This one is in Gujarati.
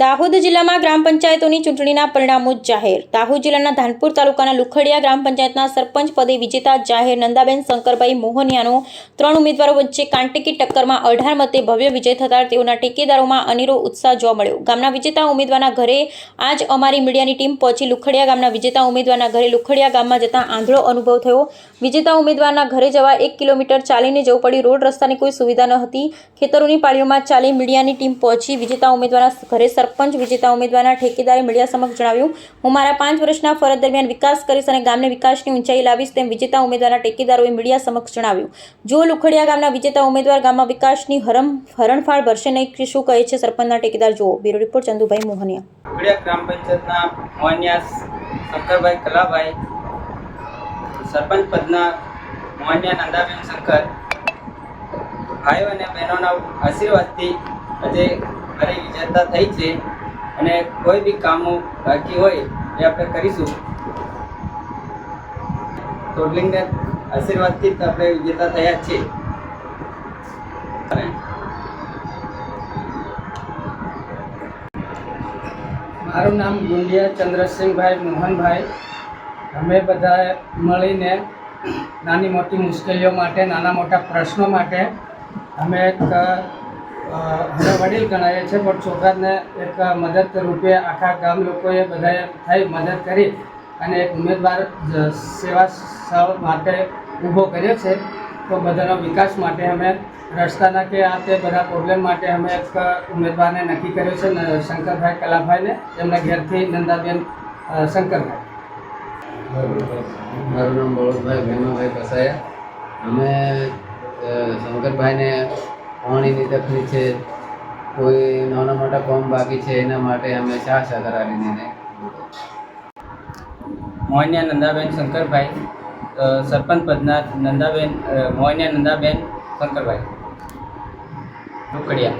દાહોદ જિલ્લામાં ગ્રામ પંચાયતોની ચૂંટણીના પરિણામો જાહેર. દાહોદ જિલ્લાના ધાનપુર તાલુકાના લુખડિયા ગ્રામ પંચાયતના સરપંચ પદે વિજેતા જાહેર નંદાબેન શંકરભાઈ મોહનિયાનો ત્રણ ઉમેદવારો વચ્ચે કાંટેકી ટક્કરમાં અઢાર મતે ભવ્ય વિજય થતાં તેઓના ટેકેદારોમાં અનેરો ઉત્સાહ જોવા મળ્યો. ગામના વિજેતા ઉમેદવારના ઘરે આજ અમારી મીડિયાની ટીમ પહોંચી લુખડિયા ગામના વિજેતા ઉમેદવારના ઘરે લુખડિયા ગામમાં જતાં આંધળો અનુભવ થયો. વિજેતા ઉમેદવારના ઘરે જવા એક કિલોમીટર ચાલીને જવું પડ્યું. રોડ રસ્તાની કોઈ સુવિધા ન હતી. ખેતરોની પાળીઓમાં ચાલી મીડિયાની ટીમ પહોંચી. વિજેતા ઉમેદવારના ઘરે સરપંચ વિજેતા ઉમેદવારના ઠેકેદારે મીડિયા સમક્ષ જણાવ્યું, હું મારા પાંચ વર્ષના ફરજ દરમિયાન વિકાસ કરીશ અને ગામને વિકાસની ઊંચાઈ લાવીશ તેમ વિજેતા ઉમેદવારના ઠેકેદારોએ મીડિયા સમક્ષ જણાવ્યું. જો લુખડિયા ગામના વિજેતા ઉમેદવાર ગામમાં વિકાસની હરમ, હરણફાળ ભરશે નહીં શું કહે છે સરપંચના ઠેકેદાર, જુઓ. Bureau report, Chandubhai Mohaniya. Lukhdiya ગ્રામ પંચાયતના મોહનિયા શંકરભાઈ કલાભાઈ, સરપંચ પદના મોહનિયા નંદાબેન શંકર, ભાઈઓ અને બહેનોના આશીર્વાદથી આજે મારી વિજેતા થઈ છે અને કોઈ બી કામો બાકી હોય એ આપણે કરીશું. ટોડલિંગને આશીર્વાદથી જ આપણે વિજેતા થયા છીએ. મારું નામ ગુંડિયા ચંદ્રસિંહભાઈ મોહનભાઈ. અમે બધા મળીને નાની મોટી મુશ્કેલીઓ માટે, નાના મોટા પ્રશ્નો માટે અમે અમે વડીલ ગણાય છે, પણ છોકરાને એક મદદ રૂપે આખા ગામ લોકોએ બધાએ થઈ મદદ કરી અને એક ઉમેદવાર સેવા માટે ઊભો કર્યો છે. તો બધાનો વિકાસ માટે અમે રસ્તાના કે આ તે બધા પ્રોબ્લેમ માટે અમે એક ઉમેદવારને નક્કી કર્યો છે શંકરભાઈ કલાભાઈને. એમના ઘેરથી નંદાબેન શંકરભાઈ. મારું નામ બળદભાઈ ભીમાભાઈ કસાયા. અમે શંકરભાઈને પાણીની તકલીફ છે, કોઈ નાના મોટા કોમ બાકી છે, એના માટે અમે ચા સહકાર આપીને મોહનિયા નંદાબેન શંકરભાઈ સરપંચ પદના નંદાબેન મોહનિયા નંદાબેન શંકરભાઈ. લુકડિયા